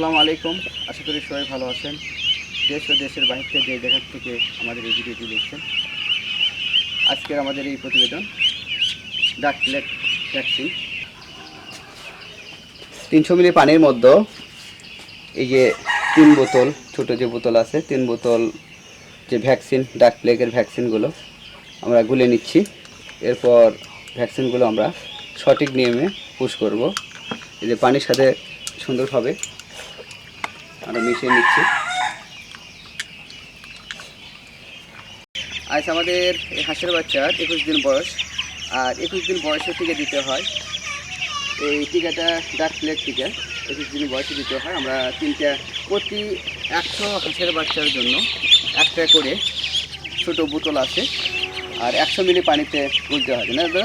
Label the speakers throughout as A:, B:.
A: আসসালামু আলাইকুম। আশা করি সবাই ভালো আছেন। দেশ ও দেশের বাহির থেকে যে জায়গা থেকে আমাদের এই ভিডিওটি দেখছেন। আজকের আমাদের এই প্রতিবেদন, ডাক প্লেট ভ্যাকসিন তিনশো মিলি পানির মধ্যে, এই যে তিন বোতল, ছোট যে বোতল আছে, তিন বোতল যে ভ্যাকসিন, ডাক প্লেগের ভ্যাকসিনগুলো আমরা গুলে নিচ্ছি। এরপর ভ্যাকসিনগুলো আমরা সঠিক নিয়মে পুশ করব। এই যে পানির সাথে সুন্দরভাবে আমরা মিশিয়ে নিচ্ছি। আজ আমাদের এই হাঁসের বাচ্চার একুশ দিন বয়স। আর একুশ দিন বয়সে টিকা দিতে হয়। এই টিকাটা ডাক প্লেট টিকা। একুশ দিন বয়সে দিতে হয়। আমরা তিনটা প্রতি একশো হাঁসের বাচ্চার জন্য একটা করে ছোট বোতল আছে। আর একশো মিলি পানিতে গুলতে হয় না দাদা?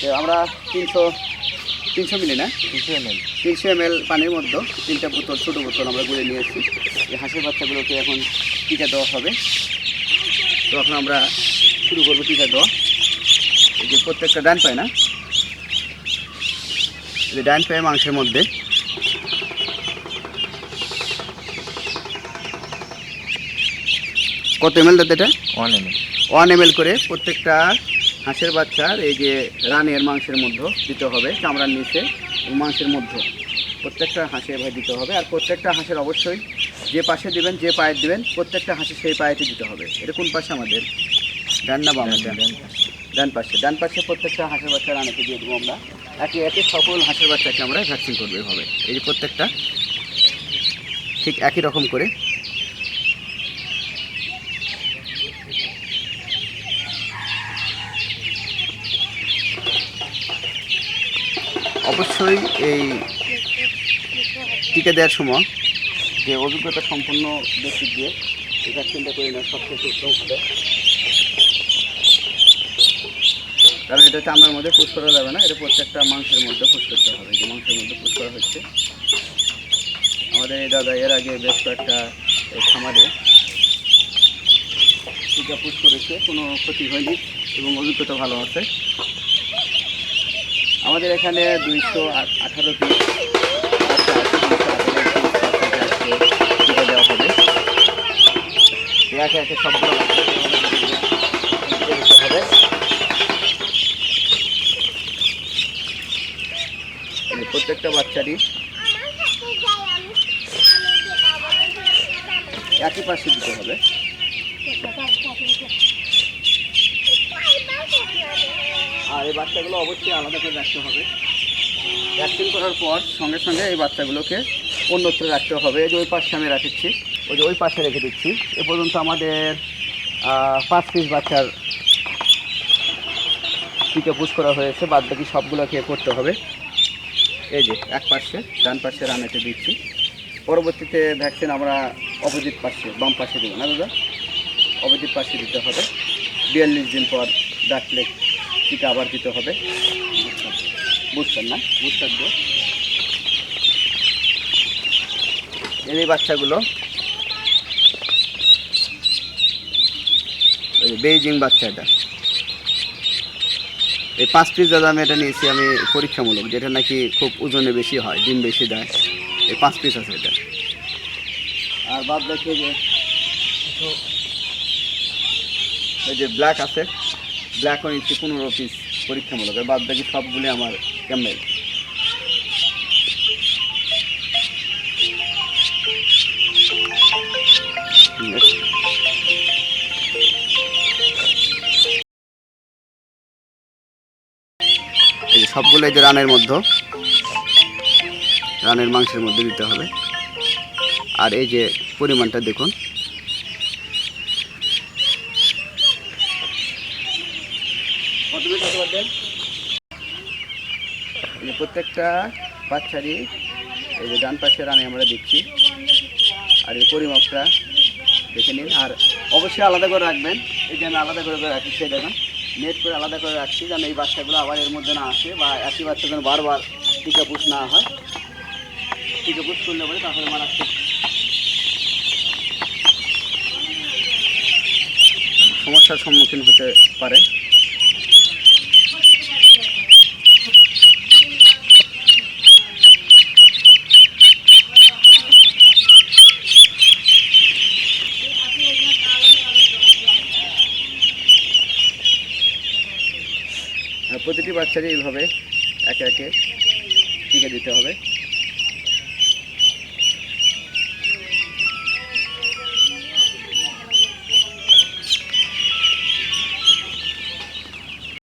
A: তো আমরা তিনশো তিনশো মিলি না?
B: কিছু এমএল।
A: তিনশো এম এল পানির মধ্যে তিনটা বোতল ছোটো বোতল আমরা গুলে নিয়েছি। এই হাঁসের বাচ্চাগুলোকে এখন টিকা দেওয়া হবে। তো এখন আমরা শুরু করব টিকা দেওয়া। এই যে প্রত্যেকটা ডান পায় না? যে ডান পায়ে মাংসের মধ্যে। কত এম এল দাদা এটা
B: one M L
A: one M L করে প্রত্যেকটা হাঁসের বাচ্চার এই যে রানের মাংসের মধ্যে দিতে হবে চামড়ার নিচে মাংসের মধ্যে। প্রত্যেকটা হাঁসে ভাই দিতে হবে আর প্রত্যেকটা হাঁসের অবশ্যই যে পাশে দিবেন যে পায়ে দিবেন প্রত্যেকটা হাঁসে সেই পায়েতে দিতে হবে। এটা কোন পাশে আমাদের? ডান না বাম? ডান পাশে। ডান পাশে। প্রত্যেকটা হাঁসের বাচ্চা রানাকে দিয়ে দেবো আমরা। একে একে সকল হাঁসের বাচ্চাকে আমরা ভ্যাকসিন করব এভাবে। এই যে প্রত্যেকটা ঠিক একই রকম করে অবশ্যই এই টিকা দেওয়ার সময় যে অভিজ্ঞতা সম্পন্ন ব্যক্তি দিয়ে এই ভ্যাকসিনটা করে নেওয়া সবচেয়ে উত্তম হবে। কারণ এটা চামড়ার মধ্যে পুষ করা যাবে না, এটা প্রত্যেকটা মাংসের মধ্যে পুষ করতে হবে। যে মাংসের মধ্যে পুষ করা হচ্ছে, আমাদের এই দাদা এর আগে বেশ কয়েকটা খামারে টিকা পুষ করেছে, কোনো ক্ষতি হয়নি এবং অভিজ্ঞতা ভালো আছে। আমাদের এখানে দুইশো আঠারো পিস হবে প্রত্যেকটা বাচ্চারই একই পাশে দিতে হবে আর এই বাচ্চাগুলো অবশ্যই আলাদা করে রাখতে হবে। ভ্যাকসিন করার পর সঙ্গে সঙ্গে এই বাচ্চাগুলোকে অন্যত্র রাখতে হবে। এই যে ওই পাশে আমি রাখছি, ওই যে ওই পাশে রেখে দিচ্ছি। এ পর্যন্ত আমাদের পাঁচ পিস বাচ্চার টিকা পুষ করা হয়েছে। বাদ বাকি সবগুলোকে করতে হবে। এই যে এক পাশে, ডান পাশে রানেতে দিচ্ছি। পরবর্তীতে ভ্যাকসিন আমরা অপোজিট পাশে, বাম পাশে দেবো না দাদা? অপোজিট পাশে দিতে হবে। বিয়াল্লিশ দিন পর ডাকলে টিকা আবার দিতে হবে। বুঝছেন না? বুঝতেন তো? এই বাচ্চাগুলো। বেইজিং বাচ্চা এটা। এই পাঁচ পিস দাদা আমি এটা নিয়েছি, আমি পরীক্ষামূলক, যেটা নাকি খুব ওজনে বেশি হয়, ডিম বেশি দেয়, এই পাঁচ পিস আছে এটা। আর বাদ দেখে যে এই যে ব্ল্যাক আছে। ব্ল্যাকও নিচ্ছি পনেরো পিস পরীক্ষামূলক আর বাদ বাকি সবগুলি আমার ক্যামেল এই সবগুলো এই যে রানের মধ্যে, রানের মাংসের মধ্যে দিতে হবে। আর এই যে পরিমাণটা দেখুন। প্রত্যেকটা বাচ্চারই এই যে ডান পাশে রানে আমরা দিচ্ছি আর এই পরিমাপটা দেখে নিন। আর অবশ্যই আলাদা করে রাখবেন। এই যে আমি আলাদা করে করে রাখি সেই দেখেন। নেট করে আলাদা করে রাখছি, যেন এই বাচ্চাগুলো আবার এর মধ্যে না আসে বা একই বাচ্চা যেন বারবার টিকা পুষ না হয়। টিকা পুষ করলে পরে তাহলে মারাত্মক সমস্যার সম্মুখীন হতে পারে। প্রতিটি বাচ্চারই এইভাবে একে একে টিকে দিতে হবে।